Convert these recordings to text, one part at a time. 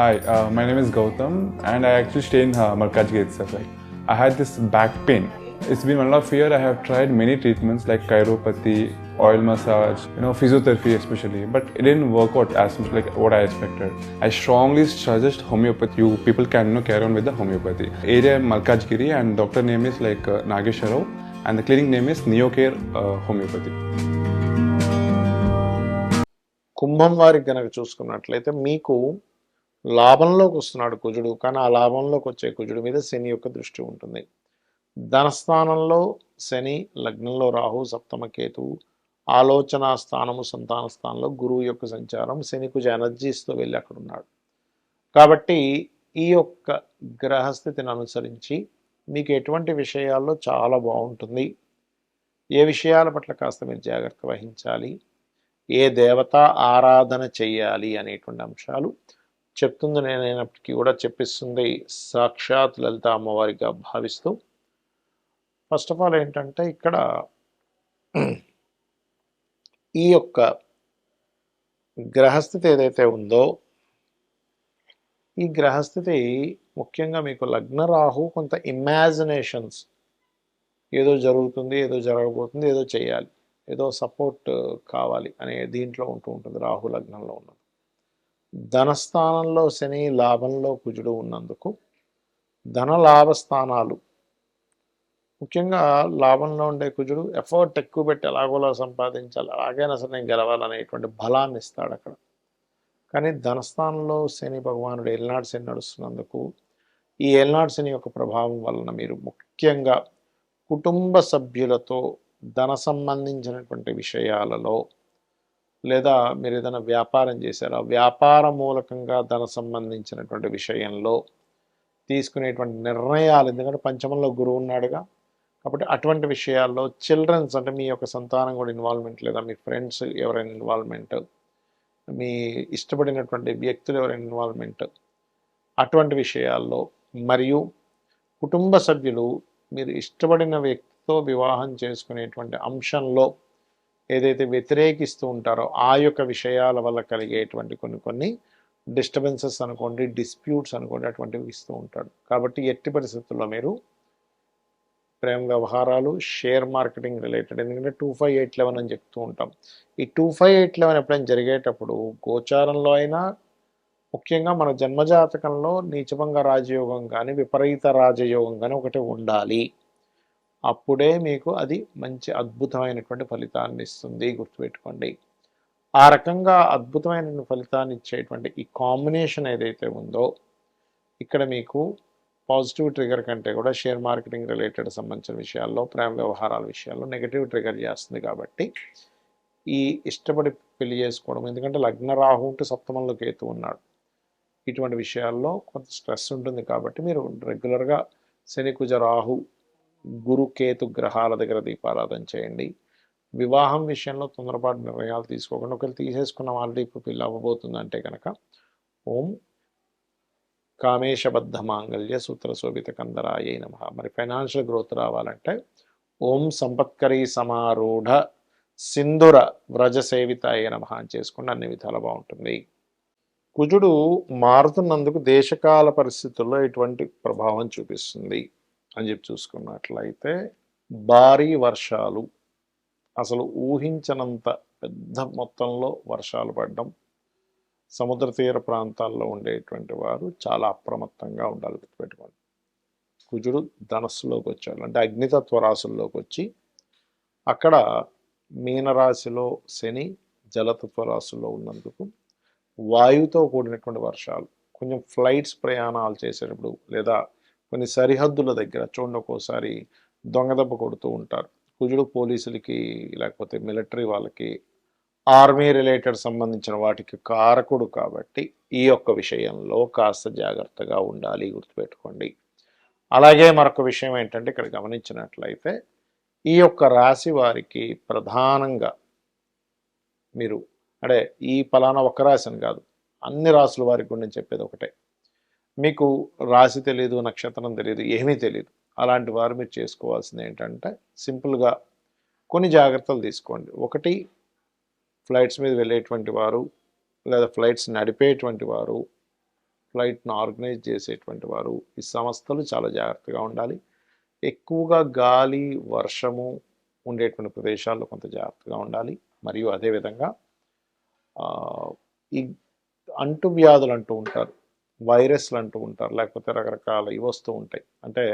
Hi, uh, my name is Gautam, and I actually stay in uh, Malkajgiri itself. Like, I had this back pain. It's been one and a half year. I have tried many treatments like chiropathy, oil massage, you know, physiotherapy especially, but it didn't work out as much like what I expected. I strongly suggest homeopathy. You people can you know, carry on with the homeopathy. Area Malkajgiri, and doctor name is like uh, Nagesh Rao, and the clinic name is Neocare uh, Homeopathy. కుంభం వారికి గనక చూసుకున్నట్లయితే మీకు లాభంలోకి వస్తున్నాడు కుజుడు కానీ ఆ లాభంలోకి వచ్చే కుజుడు మీద శని యొక్క దృష్టి ఉంటుంది. ధనస్థానంలో శని లగ్నంలో రాహు సప్తమ కేతు ఆలోచన స్థానము సంతాన స్థానంలో గురువు యొక్క సంచారం శని కుజ ఎనర్జీస్తో వెళ్ళి అక్కడ ఉన్నాడు కాబట్టి ఈ యొక్క గ్రహస్థితిని అనుసరించి మీకు ఎటువంటి విషయాల్లో చాలా బాగుంటుంది. ఏ విషయాల పట్ల కాస్త మీరు జాగ్రత్త వహించాలి. ఏ దేవత ఆరాధన చేయాలి అనేటువంటి అంశాలు. చెప్తుంది నేనైనప్పటికీ కూడా చెప్పిస్తుంది సాక్షాత్ లలిత అమ్మవారిగా భావిస్తూ. ఫస్ట్ ఆఫ్ ఆల్ ఏంటంటే ఇక్కడ ఈ యొక్క గ్రహస్థితి ఏదైతే ఉందో ఈ గ్రహస్థితి ముఖ్యంగా మీకు లగ్న రాహు కొంత ఇమాజినేషన్స్ ఏదో జరుగుతుంది ఏదో జరగబోతుంది ఏదో చేయాలి ఏదో సపోర్ట్ కావాలి అనే దీంట్లో ఉంటూ ఉంటుంది రాహు లగ్నంలో ఉన్నది ధనస్థానంలో శని లాభంలో కుజుడు ఉన్నందుకు ధన లాభ స్థానాలు ముఖ్యంగా లాభంలో ఉండే కుజుడు ఎఫర్ట్ ఎక్కువ పెట్టి ఎలాగోలా సంపాదించాలి అలాగైనా సరే నేను గెలవాలనేటువంటి బలాన్ని ఇస్తాడు అక్కడ. కానీ ధనస్థానంలో శని భగవానుడు ఏలినాడు శని నడుస్తున్నందుకు ఈ ఏలినాడు శని యొక్క ప్రభావం వలన మీరు ముఖ్యంగా కుటుంబ సభ్యులతో ధన సంబంధించినటువంటి విషయాలలో లేదా మీరు ఏదైనా వ్యాపారం చేశారా? వ్యాపార మూలకంగా ధన సంబంధించినటువంటి విషయంలో తీసుకునేటువంటి నిర్ణయాలు ఎందుకంటే పంచమంలో గురువు ఉన్నాడుగా. కాబట్టి అటువంటి విషయాల్లో చిల్డ్రన్స్ అంటే మీ యొక్క సంతానం కూడా ఇన్వాల్వ్మెంట్ లేదా మీ ఫ్రెండ్స్ ఎవరైనా ఇన్వాల్వ్మెంట్ మీ ఇష్టపడినటువంటి వ్యక్తులు ఎవరైనా ఇన్వాల్వ్మెంట్ అటువంటి విషయాల్లో మరియు కుటుంబ సభ్యులు మీరు ఇష్టపడిన వ్యక్తితో వివాహం చేసుకునేటువంటి అంశంలో ఏదైతే వ్యతిరేకిస్తూ ఉంటారో ఆ యొక్క విషయాల వల్ల కలిగేటువంటి కొన్ని కొన్ని డిస్టర్బెన్సెస్ అనుకోండి డిస్ప్యూట్స్ అనుకోండి అటువంటివి ఇస్తూ ఉంటాడు. కాబట్టి ఎట్టి పరిస్థితుల్లో మీరు ప్రేమ వ్యవహారాలు షేర్ మార్కెటింగ్ రిలేటెడ్ ఎందుకంటే టూ ఫైవ్ ఎయిట్ లెవెన్ అని చెప్తూ ఉంటాం. ఈ టూ ఫైవ్ ఎయిట్ లెవెన్ ఎప్పుడైనా జరిగేటప్పుడు గోచారంలో అయినా ముఖ్యంగా మన జన్మజాతకంలో నీచభంగ రాజయోగం కానీ విపరీత రాజయోగం కానీ ఒకటి ఉండాలి. అప్పుడే మీకు అది మంచి అద్భుతమైనటువంటి ఫలితాన్ని ఇస్తుంది. గుర్తుపెట్టుకోండి. ఆ రకంగా అద్భుతమైన ఫలితాన్ని ఇచ్చేటువంటి ఈ కాంబినేషన్ ఏదైతే ఉందో ఇక్కడ మీకు పాజిటివ్ ట్రిగర్ కంటే కూడా షేర్ మార్కెటింగ్ రిలేటెడ్ సంబంధించిన విషయాల్లో ప్రేమ వ్యవహారాల విషయాల్లో నెగిటివ్ ట్రిగర్ చేస్తుంది కాబట్టి ఈ ఇష్టపడి పెళ్ళి చేసుకోవడం ఎందుకంటే లగ్న రాహు ఉంటే సప్తమంలో కేతు ఉన్నాడు. ఇటువంటి విషయాల్లో కొంత స్ట్రెస్ ఉంటుంది కాబట్టి మీరు రెగ్యులర్గా శని కుజ రాహు గురుకేతు గ్రహాల దగ్గర దీపారాధన చేయండి. వివాహం విషయంలో తొందరపాటు నిర్ణయాలు తీసుకోకుండా. ఒకవేళ తీసేసుకున్న ఆల్రెడీ ఇప్పుడు పిల్ల అవ్వబోతుంది అంటే కనుక ఓం కామేశబద్ధ మాంగళ్య సూత్ర శోభిత కందరాయ నమ. మరి ఫైనాన్షియల్ గ్రోత్ రావాలంటే ఓం సంపత్కరీ సమారూఢ సింధుర వ్రజ సేవితాయ నమ అని చేసుకుంటే అన్ని విధాల బాగుంటుంది. కుజుడు మారుతున్నందుకు దేశకాల పరిస్థితుల్లో ఎటువంటి ప్రభావం చూపిస్తుంది. అని చెప్పి చూసుకున్నట్లయితే భారీ వర్షాలు అసలు ఊహించనంత పెద్ద మొత్తంలో వర్షాలు పడడం సముద్ర తీర ప్రాంతాల్లో ఉండేటువంటి వారు చాలా అప్రమత్తంగా ఉండాలి గుర్తుపెట్టుకోండి. కుజుడు ధనస్సులోకి వచ్చాడు అంటే అగ్నితత్వ రాశుల్లోకి వచ్చి అక్కడ మీనరాశిలో శని జలతత్వ రాశుల్లో ఉన్నందుకు వాయువుతో కూడినటువంటి వర్షాలు కొంచెం ఫ్లైట్స్ ప్రయాణాలు చేసేటప్పుడు లేదా కొన్ని సరిహద్దుల దగ్గర చూడండి ఒక్కోసారి దొంగదెబ్బ కొడుతూ ఉంటారు. కుజుడు పోలీసులకి లేకపోతే మిలిటరీ వాళ్ళకి ఆర్మీ రిలేటెడ్ సంబంధించిన వాటికి కారకుడు కాబట్టి ఈ యొక్క విషయంలో కాస్త జాగ్రత్తగా ఉండాలి గుర్తుపెట్టుకోండి. అలాగే మరొక విషయం ఏంటంటే ఇక్కడ గమనించినట్లయితే ఈ యొక్క రాశి వారికి ప్రధానంగా మీరు అంటే ఈ ఫలానా ఒక రాశిని కాదు అన్ని రాసుల వారికి గురించి నేను చెప్పేది ఒకటే. మీకు రాశి తెలియదు నక్షత్రం తెలియదు ఏమీ తెలియదు అలాంటి వారు మీరు చేసుకోవాల్సింది ఏంటంటే సింపుల్గా కొన్ని జాగ్రత్తలు తీసుకోండి. ఒకటి ఫ్లైట్స్ మీద వెళ్ళేటువంటి వారు లేదా ఫ్లైట్స్ నడిపేటువంటి వారు ఫ్లైట్ను ఆర్గనైజ్ చేసేటువంటి వారు ఈ సంస్థలు చాలా జాగ్రత్తగా ఉండాలి. ఎక్కువగా గాలి వర్షము ఉండేటువంటి ప్రదేశాల్లో కొంత జాగ్రత్తగా ఉండాలి. మరియు అదేవిధంగా ఆ, ఈ అంటువ్యాధులు అంటూ ఉంటారు. వైరస్లు అంటూ ఉంటారు లేకపోతే రకరకాల ఇవి వస్తూ ఉంటాయి. అంటే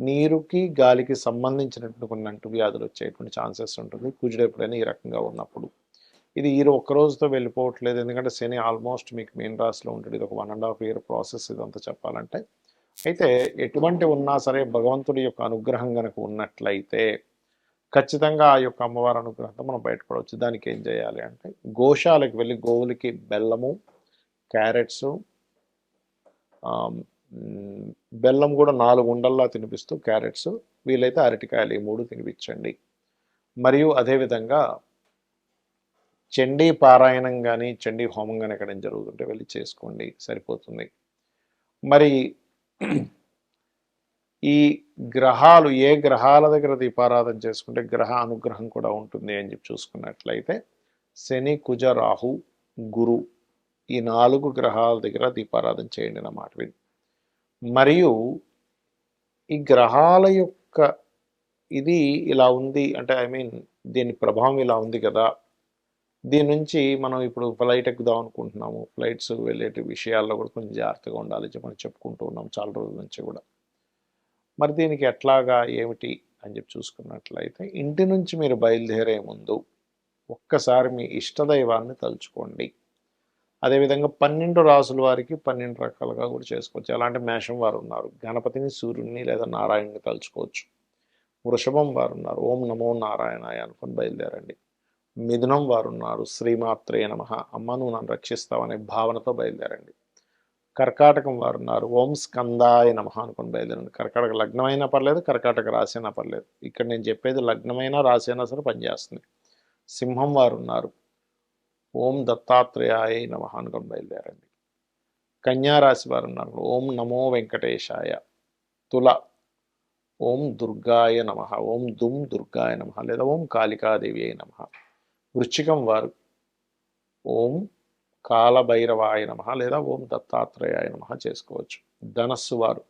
నీరుకి గాలికి సంబంధించినటువంటి కొన్ని అంటు వ్యాధులు వచ్చేటువంటి ఛాన్సెస్ ఉంటుంది. కుజుడు ఎప్పుడైనా ఈ రకంగా ఉన్నప్పుడు. ఇది ఈ ఒక రోజుతో వెళ్ళిపోవట్లేదు. ఎందుకంటే శని ఆల్మోస్ట్ మీకు మెయిన్ రాశిలో ఉంటుంది ఇది ఒక one and half year process ఇదంతా చెప్పాలంటే. అయితే ఎటువంటి ఉన్నా సరే భగవంతుడి యొక్క అనుగ్రహం కనుక ఉన్నట్లయితే ఖచ్చితంగా ఆ యొక్క అమ్మవారి అనుగ్రహంతో మనం బయటపడవచ్చు. దానికి ఏం చేయాలి అంటే గోశాలకు వెళ్ళి గోవులకి బెల్లము క్యారెట్స్ బెల్లం కూడా నాలుగు ఉండల్లా తినిపిస్తూ క్యారెట్స్ వీలైతే అరటికాయలు ఈ మూడు తినిపించండి. మరియు అదేవిధంగా చండీ పారాయణం కానీ చండీ హోమం కానీ ఎక్కడైనా జరుగుతుంటే వెళ్ళి చేసుకోండి సరిపోతుంది. మరి ఈ గ్రహాలు ఏ గ్రహాల దగ్గర దీపారాధన చేసుకుంటే గ్రహ అనుగ్రహం కూడా ఉంటుంది అని చెప్పి చూసుకున్నట్లయితే శని కుజ రాహు గురు ఈ నాలుగు గ్రహాల దగ్గర దీపారాధన చేయండి అన్నమాట విని మరియు ఈ గ్రహాల యొక్క ఇది ఇలా ఉంది అంటే ఐ మీన్ దీని ప్రభావం ఇలా ఉంది కదా. దీని నుంచి మనం ఇప్పుడు ఫ్లైట్ ఎక్కుదాం అనుకుంటున్నాము. ఫ్లైట్స్ వెళ్ళేటి విషయాల్లో కూడా కొంచెం జాగ్రత్తగా ఉండాలి. మనం చెప్పుకుంటూ ఉన్నాం చాలా రోజుల నుంచి కూడా. మరి దీనికి ఎట్లాగా ఏమిటి అని చెప్పి చూసుకున్నట్లయితే ఇంటి నుంచి మీరు బయలుదేరే ముందు ఒక్కసారి మీ ఇష్టదైవాన్ని తలుచుకోండి. అదేవిధంగా పన్నెండు రాసుల వారికి పన్నెండు రకాలుగా కూడా చేసుకోవచ్చు. అలాంటి మేషం వారు ఉన్నారు? గణపతిని సూర్యుడిని లేదా నారాయణని తలుచుకోవచ్చు. వృషభం వారు ఉన్నారు. ఓం నమో నారాయణాయ అనుకుని బయలుదేరండి. మిథునం వారు ఉన్నారు. శ్రీమాత్రే నమ. అమ్మ నువ్వు నన్ను రక్షిస్తావనే భావనతో బయలుదేరండి. కర్కాటకం వారు ఉన్నారు. ఓం స్కందాయ నమ అనుకుని బయలుదేరండి. కర్కాటక లగ్నమైనా పర్లేదు కర్కాటక రాసైనా అయినా పర్లేదు. ఇక్కడ నేను చెప్పేది లగ్నమైనా రాసైనా సరే పనిచేస్తుంది. సింహం వారు ఉన్నారు. ఓం దత్తాత్రేయాయ నమ బయలుదేరండి. కన్యారాశి వారు ఉన్నారు. ఓం నమో వెంకటేశాయ తుల. ఓం దుర్గాయ నమ. ఓం దుమ్ దుర్గాయ నమ. లేదా ఓం కాళికాదేవి అయి నమ. వృశ్చికం వారు ఓం కాలభైరవాయ నమ లేదా ఓం దత్తాత్రేయాయ నమ చేసుకోవచ్చు. ధనస్సు వారు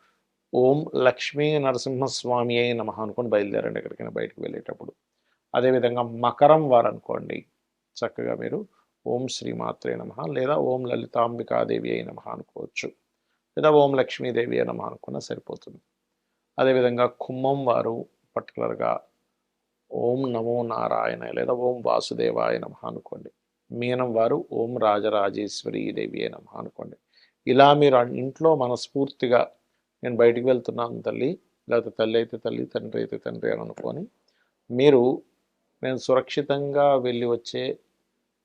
ఓం లక్ష్మీ నరసింహస్వామి అయి నమ అనుకొని బయలుదేరండి ఎక్కడికైనా బయటకు వెళ్ళేటప్పుడు. అదేవిధంగా మకరం వారు అనుకోండి. చక్కగా మీరు ఓం శ్రీమాత్రే నమ లేదా ఓం లలితాంబికాదేవి అయి నమ అనుకోవచ్చు. లేదా ఓం లక్ష్మీదేవి అయి నమ అనుకున్నా సరిపోతుంది. అదేవిధంగా కుమ్మం వారు పర్టికులర్గా ఓం నమో నారాయణ లేదా ఓం వాసుదేవాయ నమ అనుకోండి. మీనం వారు ఓం రాజరాజేశ్వరి దేవి అయి నమ అనుకోండి. ఇలా మీరు ఇంట్లో మనస్ఫూర్తిగా నేను బయటికి వెళ్తున్నాను తల్లి లేకపోతే తల్లి అయితే తల్లి తండ్రి అయితే తండ్రి అని అనుకొని మీరు నేను సురక్షితంగా వెళ్ళి వచ్చే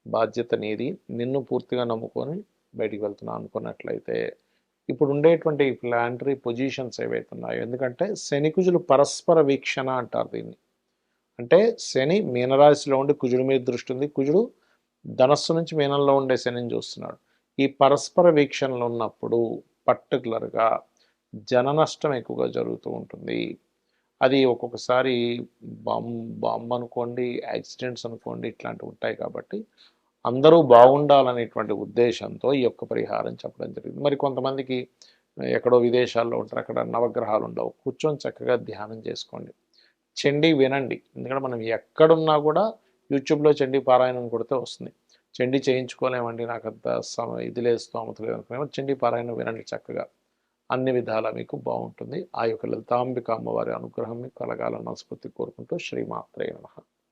బాధ్యత నీది నిన్ను పూర్తిగా నమ్ముకొని బయటికి వెళ్తున్నాను అనుకున్నట్లయితే ఇప్పుడు ఉండేటువంటి ఈ ప్లాంటరీ పొజిషన్స్ ఏవైతే ఉన్నాయో ఎందుకంటే శని కుజులు పరస్పర వీక్షణ అంటారు దీన్ని. అంటే శని మీనరాశిలో ఉండి కుజుడి మీద దృష్టి ఉంది. కుజుడు ధనస్సు నుంచి మీనంలో ఉండే శనిని చూస్తున్నాడు. ఈ పరస్పర వీక్షణలు ఉన్నప్పుడు పర్టికులర్గా జన నష్టం ఎక్కువగా జరుగుతూ ఉంటుంది. అది ఒక్కొక్కసారి బాంబ్ బాంబ్ అనుకోండి యాక్సిడెంట్స్ అనుకోండి ఇట్లాంటివి ఉంటాయి కాబట్టి అందరూ బాగుండాలనేటువంటి ఉద్దేశంతో ఈ యొక్క పరిహారం చెప్పడం జరిగింది. మరి కొంతమందికి ఎక్కడో విదేశాల్లో ఉంటారు అక్కడ నవగ్రహాలు ఉండవు. కూర్చొని చక్కగా ధ్యానం చేసుకోండి. చండీ వినండి. ఎందుకంటే మనం ఎక్కడున్నా కూడా యూట్యూబ్లో చండీ పారాయణం కొడితే వస్తుంది. చండీ చేయించుకోలేమండి నాకు అంత సమ ఇది లేదు స్తోమత లేదు అనుకునేమో చండీ పారాయణం వినండి చక్కగా. అన్ని విధాలా మీకు బాగుంటుంది. ఆ యొక్క లలితాంబిక అమ్మవారి అనుగ్రహం మీకు కలగాలని మనస్ఫూర్తి కోరుకుంటూ శ్రీమాత్రే నమః.